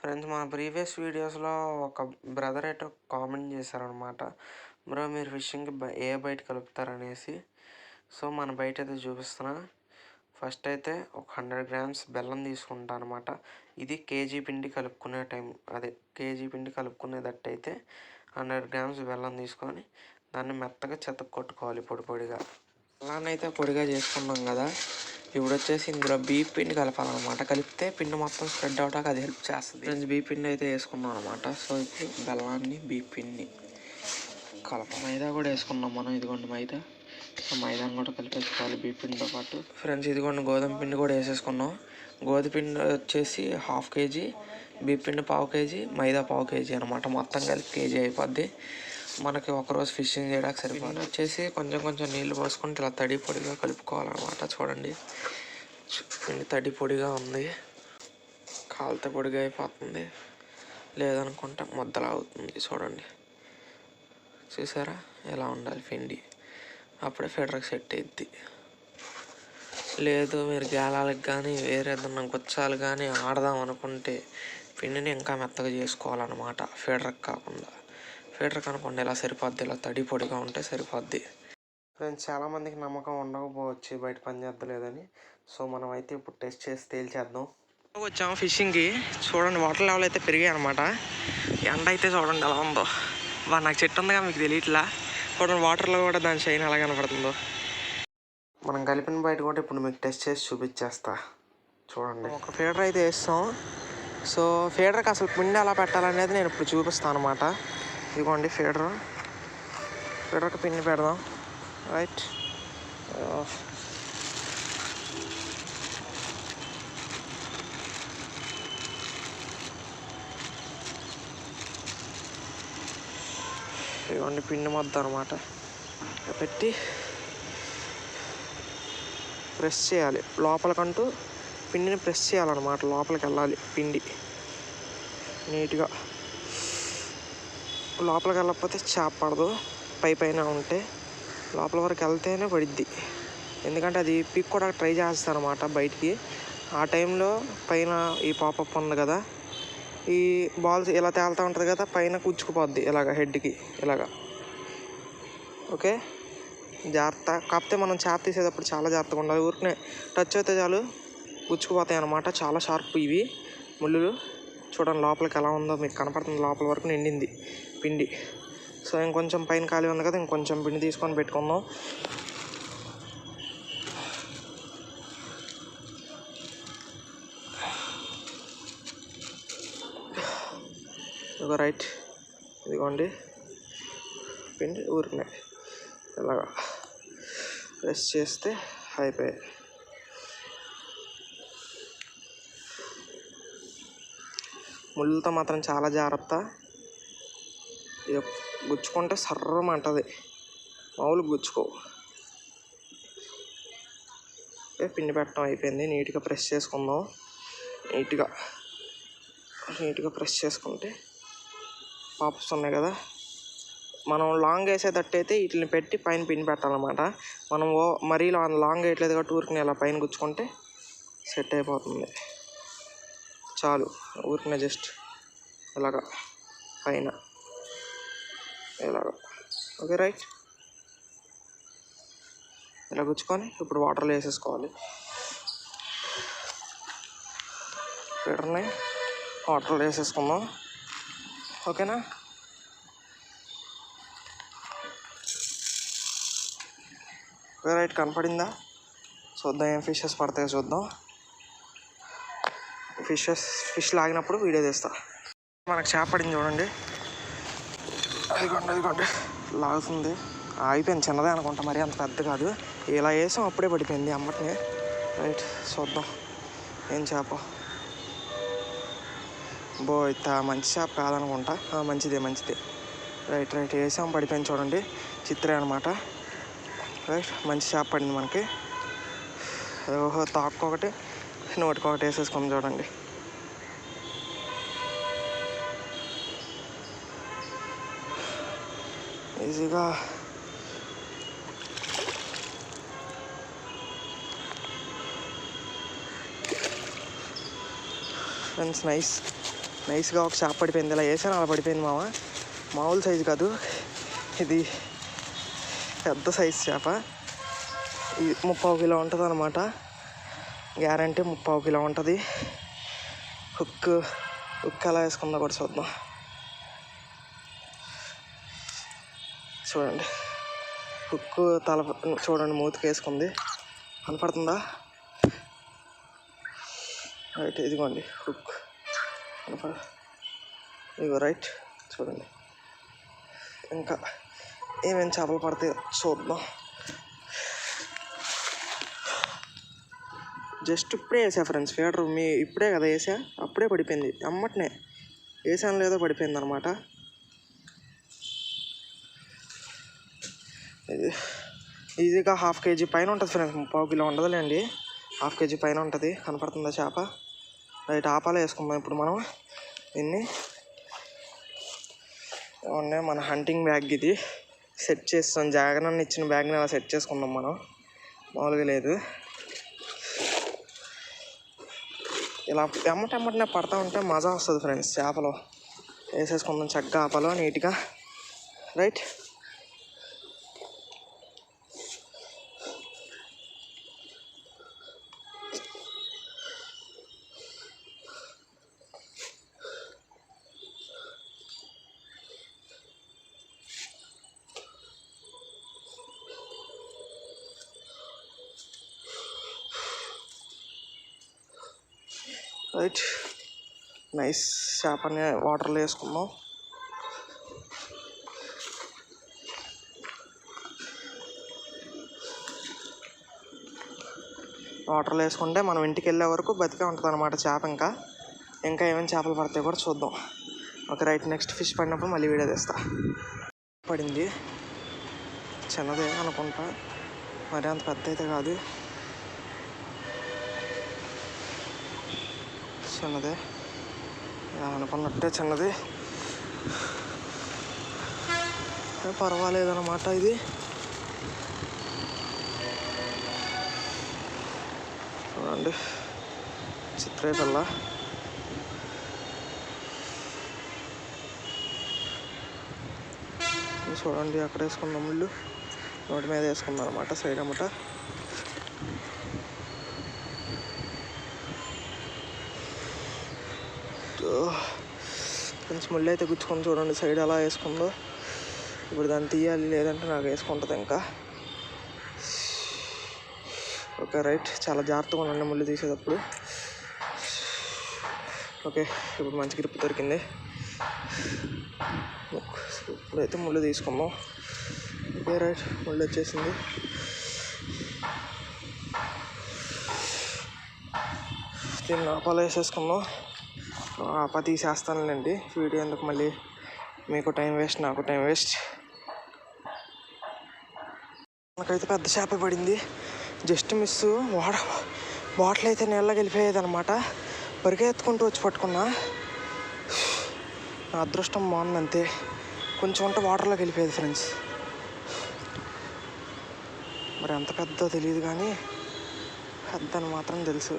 Friends మన previous వీడియోస్లో ఒక బ్రదర్ అయితే కామెంట్ చేశారనమాట బ్రో మీరు ఫిషింగ్కి ఏ బయట కలుపుతారనేసి? సో మన బయట అయితే చూపిస్తున్నా. ఫస్ట్ అయితే ఒక హండ్రెడ్ గ్రామ్స్ బెల్లం తీసుకుంటా అనమాట ఇది కేజీ పిండి కలుపుకునే టైం అదే కేజీ పిండి కలుపుకునేటట్టయితే హండ్రెడ్ గ్రామ్స్ బెల్లం తీసుకొని దాన్ని మెత్తగా చెత్త కొట్టుకోవాలి పొడి పొడిగా. అలానైతే పొడిగా చేసుకున్నాం కదా. ఇప్పుడు వచ్చేసి ఇందులో బీప్ పిండి కలపాలన్నమాట. కలిపితే పిండి మొత్తం స్ప్రెడ్ అవడానికి అది హెల్ప్ చేస్తుంది. ఫ్రెండ్స్ బీప్ పిండి అయితే వేసుకున్నాం అనమాట సో ఇప్పుడు బెల్లాన్ని బీప్ పిండి కలప. మైదా కూడా వేసుకున్నాం మనం ఇదిగోండి మైదా. సో మైదాని కూడా కలిపేసుకోవాలి బీ పిండితో పాటు. ఫ్రెండ్స్ ఇదిగోండి గోధుమ పిండి కూడా వేసేసుకున్నాం. గోధుమ పిండి వచ్చేసి హాఫ్ కేజీ బీప్ పిండి పావు కేజీ మైదా పావు కేజీ అనమాట మొత్తం కలిపి కేజీ అయిపోద్ది. మనకి ఒకరోజు ఫిషింగ్ చేయడానికి సరిపోతుంది వచ్చేసి కొంచెం కొంచెం నీళ్ళు పోసుకుంటే ఇలా తడి పొడిగా కలుపుకోవాలన్నమాట. చూడండి. తడి పొడిగా ఉంది. కాలితే పొడిగా అయిపోతుంది. లేదనుకుంటే ముద్దలా అవుతుంది. చూడండి. చూసారా? ఎలా ఉండాలి పిండి? అప్పుడే ఫెడర్కి సెట్ అయ్యిద్ది లేదు మీరు గాలాలకు కానీ వేరే ఏదన్నా గుచ్చాలు కానీ ఆడదాం అనుకుంటే పిండిని ఇంకా మెత్తగా చేసుకోవాలన్నమాట. ఫీడర్కి కాకుండా. ఫీడర్కి అనుకోండి ఇలా సరిపోద్ది ఇలా తడి పొడిగా ఉంటే సరిపోద్ది. ఫ్రెండ్స్ చాలామందికి నమ్మకం ఉండకపోవచ్చు బయట పని చేద్దలేదని. సో మనం అయితే ఇప్పుడు టెస్ట్ చేసి తేల్చేద్దాం. వచ్చాము ఫిషింగ్కి. చూడండి వాటర్ లెవెల్ అయితే పెరిగాయి అనమాట ఎండ అయితే చూడండి ఎలా ఉందో. బా నాకు చెట్టు ఉందిగా మీకు తెలియట్లా. చూడండి వాటర్లో కూడా దాని షైన్ ఎలా కనపడుతుందో. మనం కలిపిన బయట కూడా ఇప్పుడు మీకు టెస్ట్ చేసి చూపించేస్తా. చూడండి. ఒక ఫీడర్ అయితే వేస్తాం. సో ఫీడర్కి అసలు పిండి ఎలా పెట్టాలనేది నేను ఇప్పుడు చూపిస్తాను అనమాట ఇదిగోండి ఫీడర్. ఫీడర్కి పిన్ని పెడదాం. రైట్ ఇదిగోండి పిండి మొద్దు అనమాట పెట్టి ప్రెస్ చేయాలి. లోపలికంటూ పిండిని ప్రెస్ చేయాలన్నమాట. లోపలికి వెళ్ళాలి పిండి. నీట్గా. లోపలికి వెళ్ళకపోతే చేప పడదు. పై పైన ఉంటే లోపల వరకు వెళ్తేనే పడిద్ది. ఎందుకంటే అది పిక్ కూడా ట్రై చేస్తాను అనమాట బయటికి. ఆ టైంలో పైన ఈ పాపప్ ఉంది కదా ఈ బాల్స్ ఇలా తేలుతూ ఉంటుంది కదా పైన కూర్చుకుపోద్ది ఇలాగ హెడ్కి ఇలాగ. ఓకే? జాగ్రత్త. కాకపోతే మనం చేప తీసేటప్పుడు చాలా జాగ్రత్తగా ఉండాలి. ఊరికనే టచ్ అయితే చాలు గుచ్చుకుపోతాయి అనమాట చాలా షార్ప్ ఇవి ముళ్ళులు. చూడండి లోపలికి ఎలా ఉందో మీకు కనపడుతుంది. లోపల వరకు నిండింది పిండి. సో ఇంకొంచెం పైన ఖాళీ ఉంది కదా ఇంకొంచెం పిండి తీసుకొని పెట్టుకుందాం. ఇదిగో రైట్. ఇదిగోండి. పిండి ఊరికినాయి ఇలాగా. ప్రెస్ చేస్తే అయిపోయాయి. ముళ్ళతో మాత్రం చాలా జాగ్రత్త. ఇక గుచ్చుకుంటే సర్రమంటది మామూలు గుచ్చుకో. పిండి పెట్టడం అయిపోయింది. నీట్గా ప్రెస్ చేసుకుందాం. నీట్గా. నీట్గా ప్రెస్ చేసుకుంటే పాపస్ ఉన్నాయి కదా. మనం లాంగ్ వేసేటట్టయితే వీటిని పెట్టి పైన పిన్ పెట్టాలన్నమాట. మనం ఓ మరీ లాంగ్ వేయట్లేదు కాబట్టి ఊరికి ఇలా పైన గుచ్చుకుంటే సెట్ అయిపోతుంది. చాలు. ఊరికనే జస్ట్ ఇలాగా పైన ఇలాగా ఓకే రైట్. ఇలా గుచ్చుకొని ఇప్పుడు వాటర్లో వేసేసుకోవాలి. పీటర్ని వాటర్లో వేసేసుకుందాం. ఓకేనా? Okay right. కనపడిందా? చూద్దాం ఏం ఫిషెస్ పడతాయో చూద్దాం. ఫిషెస్ ఫిష్ లాగినప్పుడు వీడియో తీస్తా. మనకు చేపడింది చూడండి. అదిగోండి అదిగోండి లాగుతుంది. ఆగిపోయింది చిన్నదే అనుకుంటా మరి అంత పెద్ద కాదు. ఇలా వేసాం అప్పుడే పడిపోయింది అమ్మటిని. రైట్ చూద్దాం. ఏం చేప? బో ఇంత మంచి చేప కాదనుకుంటా. మంచిదే మంచిదే. రైట్ రైట్ వేసాం పడిపోయింది చూడండి. చిత్రే అనమాట రైట్ మంచి చేప పడింది మనకి. ఓహో తాక్కొకటి నోటికొకటి నోటికి వేసేసుకొని చూడండి. ఈజీగా. ఫ్రెండ్స్ నైస్ నైస్గా ఒక షాప్ పడిపోయింది. ఇలా వేసాను అలా పడిపోయింది మామ మామూలు సైజు కాదు. ఇది పెద్ద సైజు చేప. ఇది ముప్పావు కిలో ఉంటుంది అనమాట గ్యారంటీ ముప్పావు కిలో ఉంటుంది. హుక్ హుక్ ఎలా వేసుకుందో కూడా చూద్దాం. చూడండి. హుక్ తల చూడండి మూతికి వేసుకుంది. కనపడుతుందా? రైట్ ఇదిగోండి హుక్. కనపడ ఇదిగో రైట్ చూడండి. ఇంకా ఏమేమి చేపలు పడతాయో చూద్దాం. జస్ట్ ఇప్పుడే వేసా ఫ్రెండ్స్ ఫీడర్ మీ ఇప్పుడే కదా వేసా? అప్పుడే పడిపోయింది. అమ్మటనే. వేసాను లేదో పడిపోయింది అనమాట ఈజీగా హాఫ్ కేజీ పైన ఉంటుంది ఫ్రెండ్స్ పావు కిలో ఉండదులేండి. హాఫ్ కేజీ పైన ఉంటుంది. కనపడుతుందా చేప? రైట్ ఆపాలే వేసుకుందాం ఇప్పుడు మనం. దీన్ని ఉన్నాయి మన హంటింగ్ బ్యాగ్ ఇది సెట్ చేస్తాం. జాగరణ ఇచ్చిన బ్యాగ్ని అలా సెట్ చేసుకుందాం మనం. మామూలుగా లేదు. ఇలా ఎమ్మటెమ్మటనే పడతా ఉంటే మజా వస్తుంది ఫ్రెండ్స్ చేపలు. వేసేసుకుందాం చక్కగా ఆపలో నీట్గా. రైట్. రైట్. నైస్. చేపని వాటర్లో వేసుకుందాం. వాటర్లో వేసుకుంటే మనం ఇంటికి వెళ్ళే వరకు బతికే ఉంటుంది అనమాట చేప ఇంకా. ఇంకా ఏమేమి చేపలు పడతాయి కూడా చూద్దాం. Okay right. నెక్స్ట్ ఫిష్ పడినప్పుడు మళ్ళీ వీడియో తెస్తా. పడింది. చిన్నదే అనుకుంటా. మరి అంత పెద్ద అయితే కాదు. చిన్నదే అనుకున్నట్టే చిన్నది. పర్వాలేదన్నమాట ఇది. చూడండి. చిత్రేపల్ల చూడండి అక్కడ వేసుకున్నాం ముళ్ళు. నోటి మీద వేసుకుందాం అనమాట సైడ్ అమ్మట కొంచెం ముళ్ళు అయితే గుచ్చుకొని చూడండి సైడ్ ఎలా వేసుకుందో. ఇప్పుడు దాన్ని తీయాలి లేదంటే నాకు వేసుకుంటుంది ఇంకా. Okay right. చాలా జాగ్రత్తగా ఉండండి ముళ్ళు తీసేటప్పుడు. ఓకే ఇప్పుడు మంచి గ్రిప్ దొరికింది. ఇప్పుడైతే ముళ్ళు తీసుకుందాం ఓకే రైట్. ముళ్ళు వచ్చేసింది. దీన్ని ఆపాలు సో ఆప తీసేస్తానులేండి వీడియో ఎందుకు మళ్ళీ మీకు టైం వేస్ట్ నాకు టైం వేస్ట్. నాకైతే పెద్ద చేప పడింది. జస్ట్ మిస్ వాడ బాటిల్ అయితే నీళ్ళకి వెళ్ళిపోయేది అనమాట పరిగెత్తుకుంటూ వచ్చి పట్టుకున్నా. నా అదృష్టం బాగుంది అంతే కొంచెం ఉంటే వాటర్లోకి వెళ్ళిపోయేది ఫ్రెండ్స్. మరి ఎంత పెద్దో తెలియదు కానీ పెద్ద అని మాత్రం తెలుసు.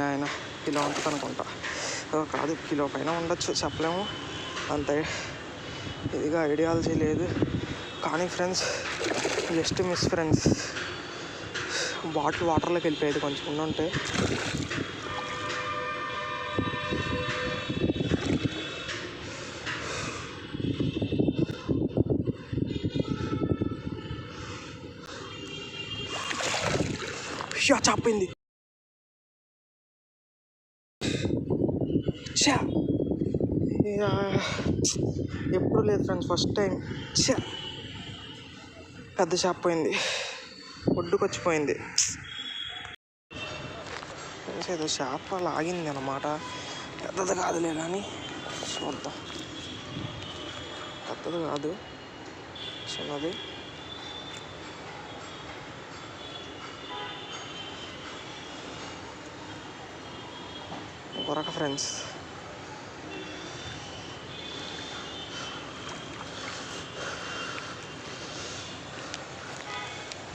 ఆయన కిలో ఉంటుంది అనుకుంటా కాదు కిలో పైన ఉండొచ్చు చెప్పలేము. అంత. ఇదిగా ఐడియాలజీ లేదు. కానీ friends just miss friends bottle వాటర్లోకి వెళ్ళిపోయేది కొంచెం ఉండి ఉంటే షా చాపింది. ఎప్పుడు లేదు ఫ్రెండ్స్ ఫస్ట్ టైం. షా పెద్ద షాప్ పోయింది. ఒడ్డుకొచ్చిపోయింది ఫ్రెండ్స్ ఏదో షాప్ లాగింది అన్నమాట. పెద్దది కాదులే కానీ చూద్దాం. పెద్దది కాదు. చిన్నది. కొరక ఫ్రెండ్స్.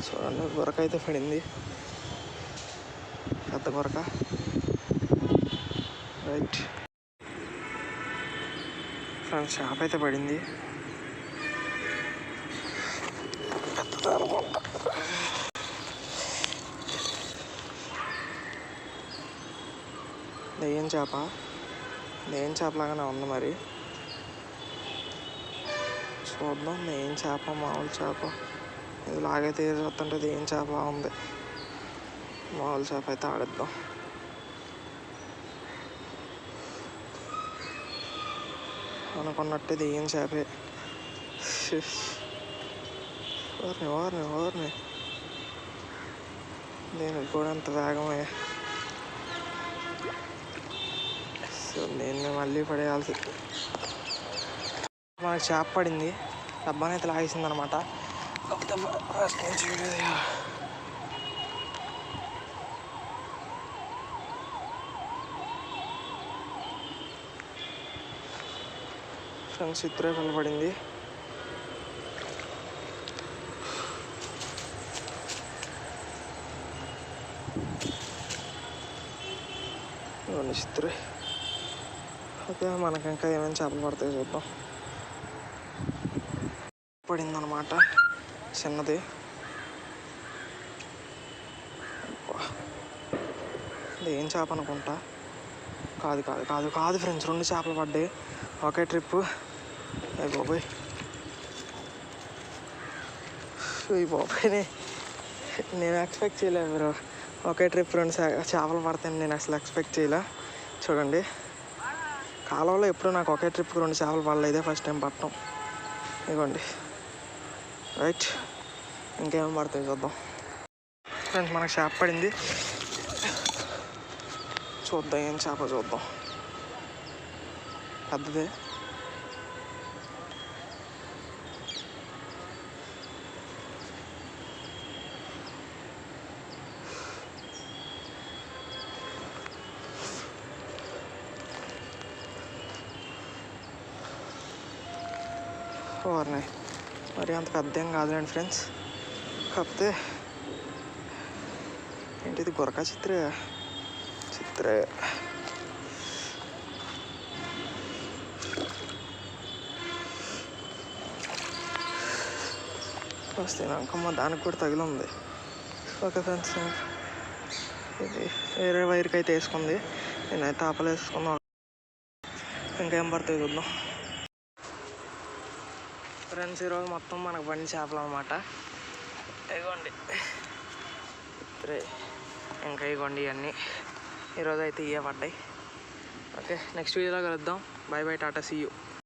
చూడండి గొరక అయితే పడింది. పెద్ద గొరక. రైట్ ఫ్రెండ్స్ షాప్ అయితే పడింది. పెద్దది అనుకుంటా దెయ్యం చేప. దెయ్యం చేపలాగానే ఉంది మరి. చూద్దాం దెయ్యం చేప మామూలు చేప. ఇది లాగైతే చూస్తుంటే ఏం చేప ఉంది. మామూలు చేప అయితే ఆడిద్దాం. అనుకున్నట్టే దెయ్యం చేపే. ఓర్ని ఓర్ని ఓర్ని. దీనికి కూడా అంత వేగమే. సో నేను మళ్ళీ పడేయాల్సి మనకు చేప పడింది. డబ్బానైతే లాగేసింది అనమాట ఫ్రెండ్స్ ఇద్దరే కనబడింది ఇద్దరే చిత్రే ఓకే మనకి ఇంకా ఏమైనా చేపలు పడతాయి చూద్దాం పడింది అనమాట చిన్నది. ఏం చేప అనుకుంటా? కాదు కాదు కాదు కాదు ఫ్రెండ్స్ రెండు చేపలు పడ్డాయి. ఒకే ట్రిప్. అయ్యి బాబాయ్. ఈ బాబాయ్ని నేను ఎక్స్పెక్ట్ చేయలేదు మీరు ఒకే ట్రిప్ రెండు చేపలు పడతాయని నేను అసలు ఎక్స్పెక్ట్ చేయలే. చూడండి. కాలంలో ఎప్పుడు నాకు ఒకే ట్రిప్కి రెండు చేపలు పడలేదే. ఫస్ట్ టైం పట్టడం. ఇవ్వండి రైట్ ఇంకేం పడతాయి చూద్దాం. ఫ్రెండ్స్ మనకు చేప పడింది. చూద్దాం ఏం చేప చూద్దాం. పెద్దదే. ఓర్ని మరి అంత పెద్ద ఏం కాదులేండి ఫ్రెండ్స్. కాకపోతే ఏంటిది గురక చిత్ర? చిత్రే. వస్తే అంకమ్మ దానికి కూడా తగిలింది. ఓకే ఫ్రెండ్స్ ఇది వేరే వైర్కి అయితే వేసుకుంది. నేనైతే ఆపలు ఇంకేం పడుతుంది చూద్దాం. ఫ్రెండ్స్ ఈరోజు మొత్తం మనకు బండి చేపలు అనమాట ఇగోండి ఇంకా ఇగోండి ఇవన్నీ. ఈరోజు అయితే ఇవే పడ్డాయి. ఓకే నెక్స్ట్ వీడియోలో కలుద్దాం. Bye bye tata see you.